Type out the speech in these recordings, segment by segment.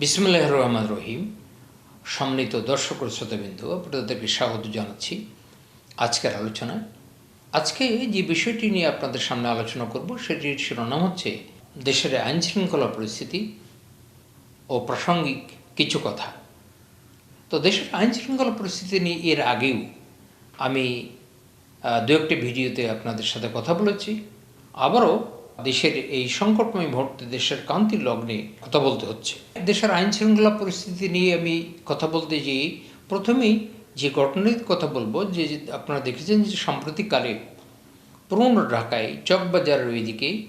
বিসমুল্লাহ রহমান রহিম। সম্মিলিত দর্শক ও শ্রোতাবিন্দু আপনাদেরকে স্বাগত জানাচ্ছি আজকের আলোচনা আজকে যে বিষয়টি নিয়ে আপনাদের সামনে আলোচনা করব, সেটির শিরোনাম হচ্ছে দেশের আইন শৃঙ্খলা পরিস্থিতি ও প্রাসঙ্গিক কিছু কথা। তো দেশের আইন শৃঙ্খলা পরিস্থিতি নিয়ে এর আগেও আমি দু একটি ভিডিওতে আপনাদের সাথে কথা বলেছি। আবারও দেশের এই সংকটময় মুহূর্তে দেশের কান্তি লগ্নে কথা বলতে হচ্ছে। দেশের আইন শৃঙ্খলা পরিস্থিতি নিয়ে আমি কথা বলতে যেয়ে প্রথমেই যে ঘটনার কথা বলব, যে যে আপনারা দেখেছেন যে সাম্প্রতিককালে পুরনো ঢাকায় চকবাজারের ওইদিকে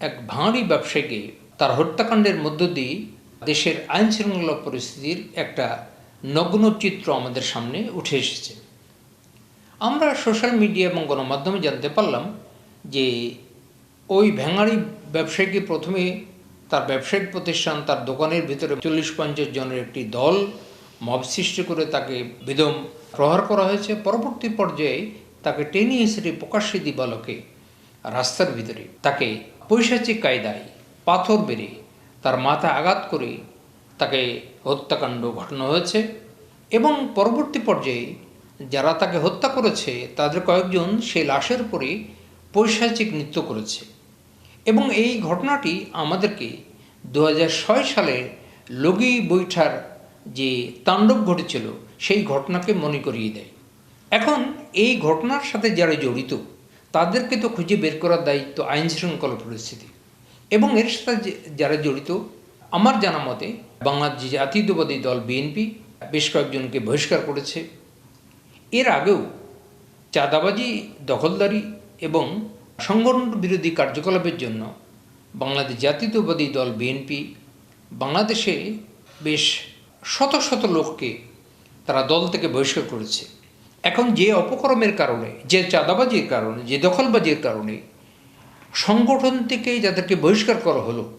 এক ভাঁড়ি ব্যবসায়ীকে তার হত্যাকাণ্ডের মধ্য দিয়ে দেশের আইন শৃঙ্খলা পরিস্থিতির একটা নগ্ন চিত্র আমাদের সামনে উঠে এসেছে। আমরা সোশ্যাল মিডিয়া এবং গণমাধ্যমে জানতে পারলাম যে ওই ভ্যাঙাড়ি ব্যবসায়ীকে প্রথমে তার ব্যবসায়িক প্রতিষ্ঠান তার দোকানের ভিতরে চল্লিশ পঞ্চাশ জনের একটি দল মব সৃষ্টি করে তাকে বেদম প্রহার করা হয়েছে। পরবর্তী পর্যায়ে তাকে টেনে হিসেবে প্রকাশ্যে দিবালোকে রাস্তার ভিতরে। তাকে পৈশাচিক কায়দায় পাথর বেড়ে তার মাথা আঘাত করে তাকে হত্যাকাণ্ড ঘটানো হয়েছে এবং পরবর্তী পর্যায়ে যারা তাকে হত্যা করেছে, তাদের কয়েকজন সেই লাশের পরে পৈশাচিক নৃত্য করেছে। এবং এই ঘটনাটি আমাদেরকে দু সালের লগি বৈঠার যে তাণ্ডব ঘটেছিল, সেই ঘটনাকে মনে করিয়ে দেয়। এখন এই ঘটনার সাথে যারা জড়িত, তাদেরকে তো খুঁজে বের করার দায়িত্ব আইন শৃঙ্খলা পরিস্থিতি। এবং এর সাথে যারা জড়িত, আমার জানা মতে বাংলাদেশ জাতীয়তাবাদী দল বিএনপি বেশ কয়েকজনকে বহিষ্কার করেছে। এর আগেও চাঁদাবাজি, দখলদারি এবং সংগঠন বিরোধী কার্যকলাপের জন্য বাংলাদেশ জাতীয়তাবাদী দল বিএনপি বাংলাদেশে বেশ শত শত লোককে তারা দল থেকে বহিষ্কার করেছে। এখন যে অপকর্মের কারণে, যে চাঁদাবাজির কারণে, যে দখলবাজির কারণে সংগঠন থেকে যাদেরকে বহিষ্কার করা হলো,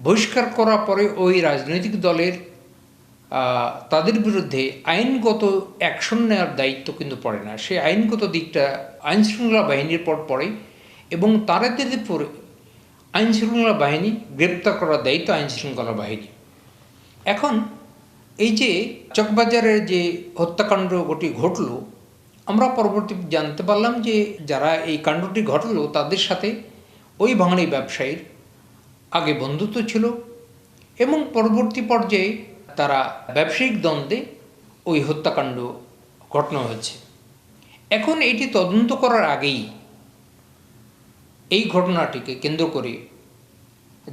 বহিষ্কার করার পরে ওই রাজনৈতিক দলের তাদের বিরুদ্ধে আইনগত অ্যাকশন নেওয়ার দায়িত্ব কিন্তু পড়ে না। সেই আইনগত দিকটা, আইনশৃঙ্খলা বাহিনীর পর পড়ে এবং তাদের পরে আইন শৃঙ্খলা বাহিনী গ্রেপ্তার করার দায়িত্ব আইনশৃঙ্খলা বাহিনী। এখন এই যে চকবাজারের যে হত্যাকাণ্ড হত্যাকাণ্ডটি ঘটলো, আমরা পরবর্তী জানতে পারলাম যে যারা এই কাণ্ডটি ঘটলো, তাদের সাথে ওই ভাঙড়ি ব্যবসায়ীর আগে বন্ধুত্ব ছিল এবং পরবর্তী পর্যায়ে তারা ব্যবসায়িক দ্বন্দ্বে ওই হত্যাকাণ্ড ঘটনা হয়েছে। এখন এটি তদন্ত করার আগেই এই ঘটনাটিকে কেন্দ্র করে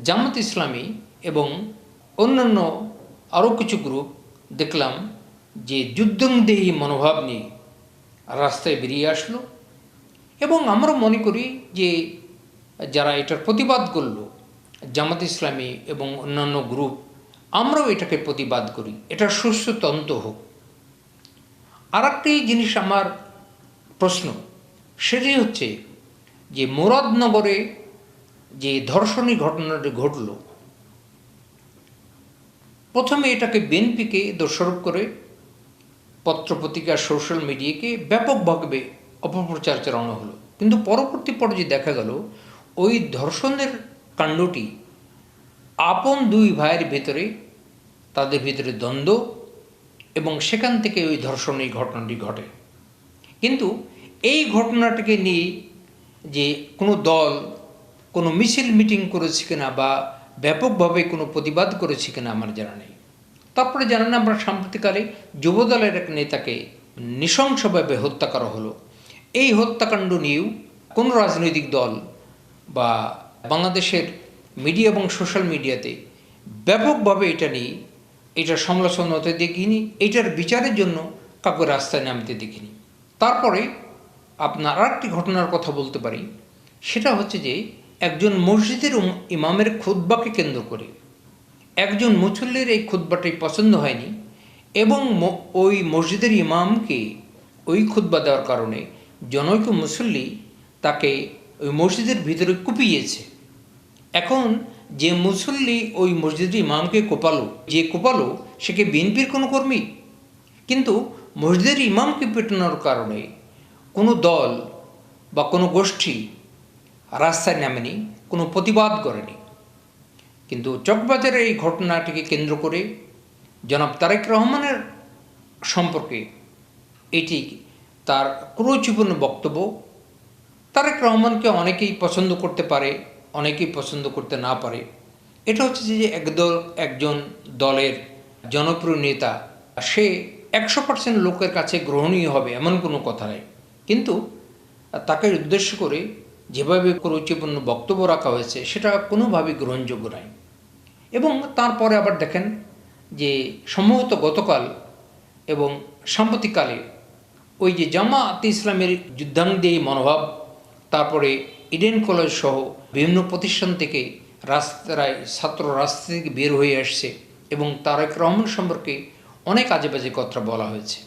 জামাত ইসলামী এবং অন্যান্য আরও কিছু গ্রুপ দেখলাম যে যুদ্ধংদেহী মনোভাব নিয়ে রাস্তায় বেরিয়ে আসলো এবং আমরা মনে করি যে যারা এটার প্রতিবাদ করল জামাত ইসলামী এবং অন্যান্য গ্রুপ আমরাও এটাকে প্রতিবাদ করি। এটা সুস্থ তন্ত হোক। আর একটি জিনিস আমার প্রশ্ন, সেটি হচ্ছে যে মুরাদনগরে যে ধর্ষণী ঘটনাটি ঘটল, প্রথমে এটাকে বিএনপিকে দোষারোপ করে পত্রপত্রিকা, সোশ্যাল মিডিয়াকে ব্যাপকভাবে অপপ্রচার চালানো হলো। কিন্তু পরবর্তী পর্যায়ে দেখা গেল, ওই ধর্ষণের কাণ্ডটি আপন দুই ভাইয়ের ভেতরে, তাদের ভিতরে দ্বন্দ্ব এবং সেখান থেকে ওই ধর্ষণের ঘটনাটি ঘটে। কিন্তু এই ঘটনাটাকে নিয়ে যে কোনো দল, কোনো মিছিল মিটিং করেছে কিনা বা ব্যাপকভাবে কোনো প্রতিবাদ করেছে কিনা আমার জানা নেই। তারপরে জানেন আমরা সাম্প্রতিককালে যুবদলের এক নেতাকে নৃশংসভাবে হত্যা করা হলো। এই হত্যাকাণ্ড নিয়েও কোনো রাজনৈতিক দল বা বাংলাদেশের মিডিয়া এবং সোশ্যাল মিডিয়াতে ব্যাপকভাবে এটা নিয়ে, এটা সমালোচনা হতে দেখিনি, এটার বিচারের জন্য কাউকে রাস্তায় নামতে দেখিনি। তারপরে আপনার আরেকটি ঘটনার কথা বলতে পারি, সেটা হচ্ছে যে একজন মসজিদের ইমামের খুদ্বাকে কেন্দ্র করে একজন মুসল্লির এই খুদ্বাটি পছন্দ হয়নি এবং ওই মসজিদের ইমামকে ওই খুদ্বা দেওয়ার কারণে জনৈক মুসল্লি তাকে ওই মসজিদের ভিতরে কুপিয়েছে। এখন যে মুসল্লি ওই মসজিদের ইমামকে কোপালো, যে কোপালো সে কি বিএনপির কোনো কর্মী। কিন্তু মসজিদের ইমামকে পেটানোর কারণে কোনো দল বা কোনো গোষ্ঠী রাস্তায় নামেনি, কোনো প্রতিবাদ করেনি। কিন্তু চকবাজারের এই ঘটনাটিকে কেন্দ্র করে জনাব তারেক রহমানের সম্পর্কে এটি তার ক্রুচিপূর্ণ বক্তব্য। তারেক রহমানকে অনেকেই পছন্দ করতে পারে অনেকেই পছন্দ করতে না পারে। এটা হচ্ছে যে একদল, একজন দলের জনপ্রিয় নেতা সে একশো পার্সেন্ট লোকের কাছে গ্রহণীয় হবে এমন কোনো কথা নেই। কিন্তু তাকে উদ্দেশ্য করে যেভাবে ক্রুচিপূর্ণ বক্তব্য রাখা হয়েছে, সেটা কোনোভাবেই গ্রহণযোগ্য নয় এবং তারপরে আবার দেখেন যে সম্ভবত গতকাল এবং সাম্প্রতিককালে ওই যে জামাত ইসলামের যুদ্ধাঙ্গী মনোভাব, তারপরে ইডেন কলেজ সহ বিভিন্ন প্রতিষ্ঠান থেকে রাস্তায় ছাত্র রাস্তা থেকে বের হয়ে আসছে এবং তারেক রহমান সম্পর্কে অনেক আজে বাজে কথা বলা হয়েছে।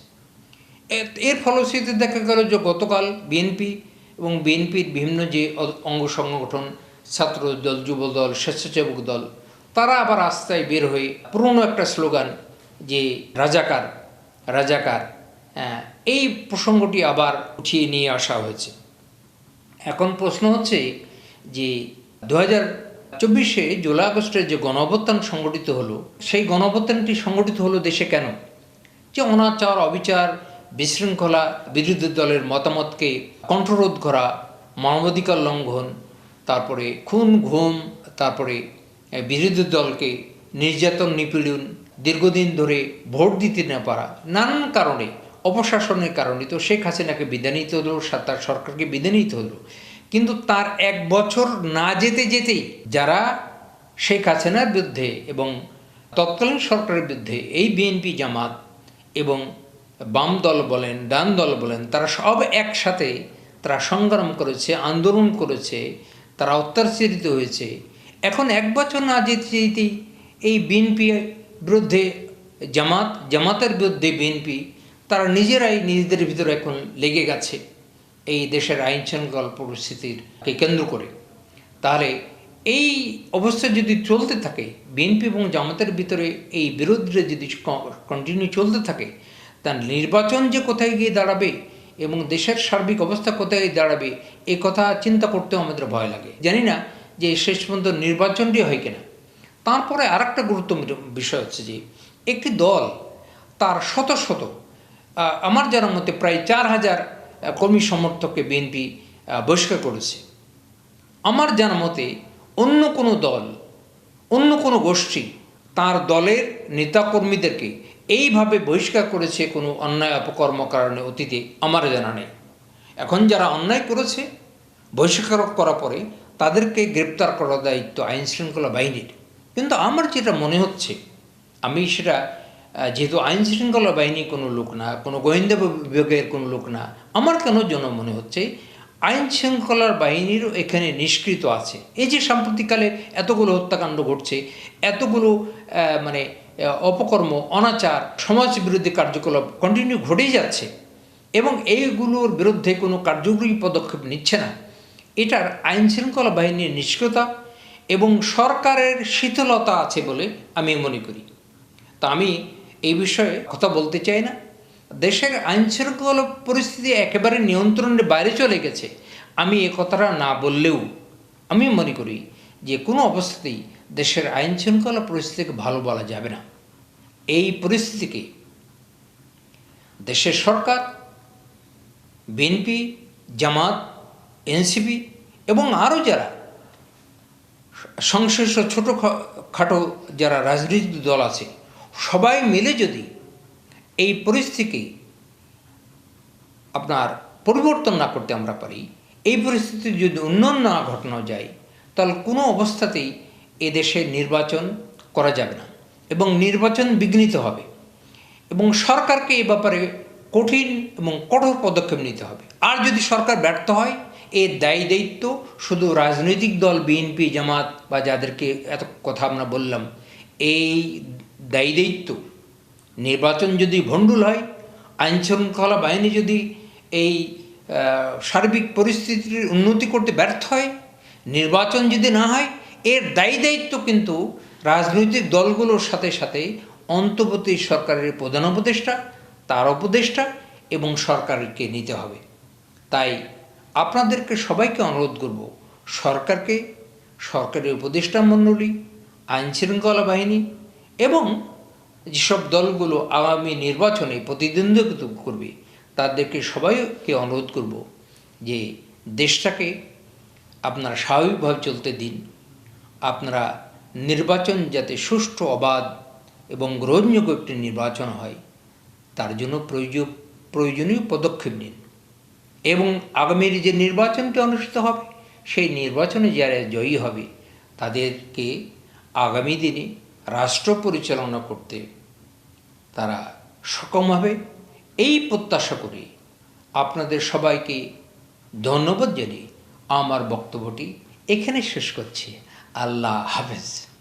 এর ফলশ্রুতিতে দেখা গেল যে গতকাল বিএনপি এবং বিএনপির বিভিন্ন যে অঙ্গ সংগঠন ছাত্র দল যুব দল স্বেচ্ছাসেবক দল তারা আবার রাস্তায় বের হয়ে পুরনো একটা স্লোগান যে রাজাকার রাজাকার হ্যাঁ, এই প্রসঙ্গটি আবার উঠিয়ে নিয়ে আসা হয়েছে। এখন প্রশ্ন হচ্ছে যে দু হাজার চব্বিশে জুলাই আগস্টের যে গণঅভ্যুত্থান সংগঠিত হলো, সেই গণঅভ্যুত্থানটি সংগঠিত হলো দেশে কেন? যে অনাচার, অবিচার, বিশৃঙ্খলা, বিরোধী দলের মতামতকে কণ্ঠরোধ করা, মানবাধিকার লঙ্ঘন, তারপরে খুন, ঘুম, তারপরে বিরোধী দলকে নির্যাতন, নিপীড়ন, দীর্ঘদিন ধরে ভোট দিতে না পারা, নানান কারণে অপশাসনের কারণে তো শেখ হাসিনাকে বিদায় নিতে হলো তার সরকারকে বিদায় নিতে হলো। কিন্তু তার এক বছর না যেতে যেতেই যারা শেখ হাসিনার বিরুদ্ধে এবং তৎকালীন সরকারের বিরুদ্ধে এই বিএনপি জামাত এবং বাম দল বলেন, ডান দল বলেন, তারা সব একসাথে তারা সংগ্রাম করেছে, আন্দোলন করেছে, তারা অত্যাচারিত হয়েছে। এখন এক বছর না যেতে যেতেই এই বিএনপি বিরুদ্ধে জামাত, জামাতের বিরুদ্ধে বিএনপি তারা নিজেরাই নিজেদের ভিতরে এখন লেগে গেছে এই দেশের আইন শৃঙ্খলা পরিস্থিতিরকে কেন্দ্র করে। তাহলে এই অবস্থা যদি চলতে থাকে, বিএনপি এবং জামাতের ভিতরে এই বিরোধটা যদি কন্টিনিউ চলতে থাকে তার নির্বাচন যে কোথায় গিয়ে দাঁড়াবে এবং দেশের সার্বিক অবস্থা কোথায় দাঁড়াবে এই কথা চিন্তা করতেও আমাদের ভয় লাগে। জানি না যে শেষ পর্যন্ত নির্বাচনটি হয় কিনা। তারপরে আর একটা গুরুত্বপূর্ণ বিষয় হচ্ছে যে, একটি দল তার শত শত আমার জানার মতে প্রায় চার হাজার কর্মী সমর্থককে বিএনপি বহিষ্কার করেছে। আমার জানা মতে অন্য কোনো দল, অন্য কোনো গোষ্ঠী তার দলের নেতাকর্মীদেরকে এইভাবে বহিষ্কার করেছে কোনো অন্যায় অপকর্ম কারণে অতীতে আমার জানা নেই। এখন যারা অন্যায় করেছে, বহিষ্কার করার পরে তাদেরকে গ্রেপ্তার করার দায়িত্ব আইন শৃঙ্খলা বাহিনীর। কিন্তু আমার যেটা মনে হচ্ছে, আমি সেটা যেহেতু আইন শৃঙ্খলা বাহিনী কোনো লোক না, কোনো গোয়েন্দা বিভাগের কোনো লোক না, আমার কেন যেন মনে হচ্ছে? আইন শৃঙ্খলার বাহিনীরও এখানে নিষ্কৃত আছে। এই যে সাম্প্রতিককালে এতগুলো হত্যাকাণ্ড ঘটছে, এতগুলো মানে অপকর্ম, অনাচার, সমাজ বিরোধী কার্যকলাপ কন্টিনিউ ঘটেই যাচ্ছে এবং এইগুলোর বিরুদ্ধে কোনো কার্যকরী পদক্ষেপ নিচ্ছে না। এটার আইন শৃঙ্খলা বাহিনীর নিষ্ক্রিয়তা এবং সরকারের শীতলতা আছে বলে আমি মনে করি। তা আমি এই বিষয়ে কথা বলতে চাই না। দেশের আইন শৃঙ্খলা পরিস্থিতি একেবারে নিয়ন্ত্রণের বাইরে চলে গেছে। আমি এ কথাটা না বললেও আমি মনে করি যে কোনো অবস্থাতেই দেশের আইন শৃঙ্খলা পরিস্থিতিকে ভালো বলা যাবে না। এই পরিস্থিতিকে দেশের সরকার, বিএনপি, জামাত, এনসিপি এবং আরও যারা সংশ্লিষ্ট ছোটো খাটো যারা রাজনৈতিক দল আছে সবাই মিলে যদি এই পরিস্থিতি আপনার পরিবর্তন না করতে আমরা পারি, এই পরিস্থিতি যদি উন্নয়ন না ঘটানো যায়, তাহলে কোনো অবস্থাতেই এদেশে নির্বাচন করা যাবে না এবং নির্বাচন বিঘ্নিত হবে এবং সরকারকে এ ব্যাপারে কঠিন এবং কঠোর পদক্ষেপ নিতে হবে। আর যদি সরকার ব্যর্থ হয় এর দায়ী দায়িত্ব শুধু রাজনৈতিক দল, বিএনপি, জামাত বা যাদেরকে এত কথা আমরা বললাম, এই দায়িত্ব। নির্বাচন যদি ভণ্ডুল হয় আইন শৃঙ্খলা বাহিনী যদি এই সার্বিক পরিস্থিতির উন্নতি করতে ব্যর্থ হয়, নির্বাচন যদি না হয়, এর দায়ী দায়িত্ব কিন্তু রাজনৈতিক দলগুলোর সাথে সাথে অন্তর্বর্তী সরকারের প্রধান উপদেষ্টা, তার উপদেষ্টা এবং সরকারকে নিতে হবে। তাই আপনাদেরকে সবাইকে অনুরোধ করব, সরকারকে, সরকারের উপদেষ্টা মণ্ডলী আইন আইনশৃঙ্খলা বাহিনী এবং যেসব দলগুলো আগামী নির্বাচনে প্রতিদ্বন্দ্বিতা করবে, তাদেরকে সবাইকে অনুরোধ করব যে দেশটাকে আপনারা স্বাভাবিকভাবে চলতে দিন। আপনারা নির্বাচন যাতে সুষ্ঠু, অবাধ এবং গ্রহণযোগ্য একটি নির্বাচন হয়, তার জন্য প্রয়োজন প্রয়োজনীয় পদক্ষেপ নিন। এবং আগামীর যে নির্বাচনটি অনুষ্ঠিত হবে, সেই নির্বাচনে যারা জয়ী হবে, তাদেরকে আগামী দিনে রাষ্ট্র পরিচালনা করতে তারা সক্ষম হবে। এই প্রত্যাশা করে আপনাদের সবাইকে ধন্যবাদ জানিয়ে আমার বক্তব্যটি এখানে শেষ করছি। আল্লাহ হাফেজ।